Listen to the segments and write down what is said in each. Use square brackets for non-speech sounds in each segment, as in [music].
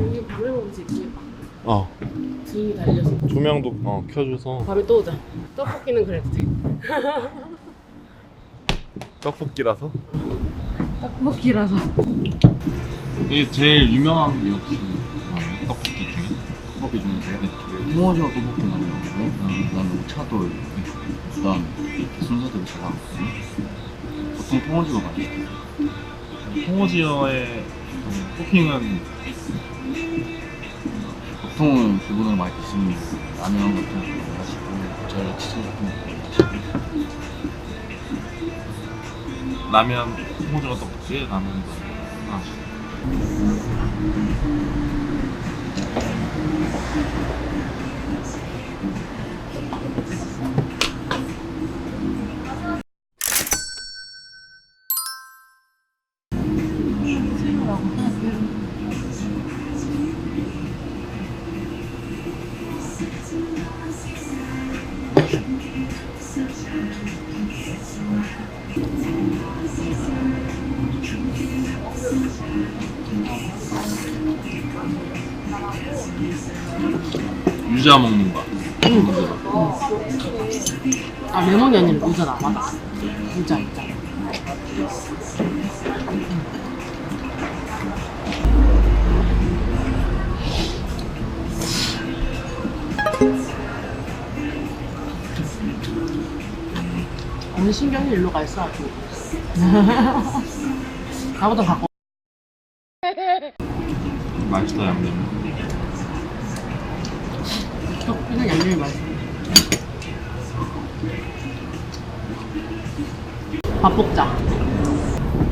여기 밤에 먹을 수 있지. 어 등이 달려서. 조명도 어 켜줘서 밤에 또 오자. 떡볶이는 그래도 돼. [laughs] 떡볶이라서 떡볶이라서. 이게 제일 유명한 게 혹시 뭐예요? 떡볶이 중에? 떡볶이 중에서요? 네. 홍어지와 떡볶이 많이 먹고 그다음에 오차돌 그다음 이렇게 순서대로 잘 나왔거든요 보통 홍어지가 맛있어요 홍어지어의 토핑은 보통은 기본으로 많이 드시는 라면 같은 거 하시고 저희 치즈 같은 거 하시고. 라면 홍어지어 떡볶이 라면 아, 유자 먹는 거. 아 레몬이 아니라 유자다. 맞아. 유자 유자. 오늘 신경이 일로 가 있어 아주. [laughs] 나보다 바꿔. 맛있다 양념. 이건 양념이 맛있어. 밥 볶자.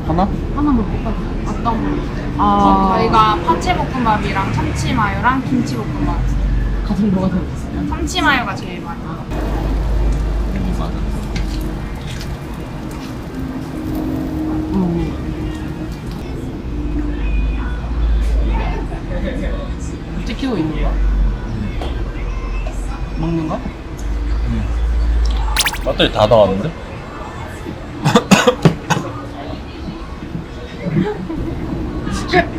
하나? 하나만 볶아. 어떤 거? 아, 저희가 파채볶음밥이랑 참치마요랑 김치볶음밥 같은 거가 더 있어요. 참치마요가 제일 많이 음. 찍히고 있는 거? 먹는 거? 배터리 다 나왔는데? [laughs]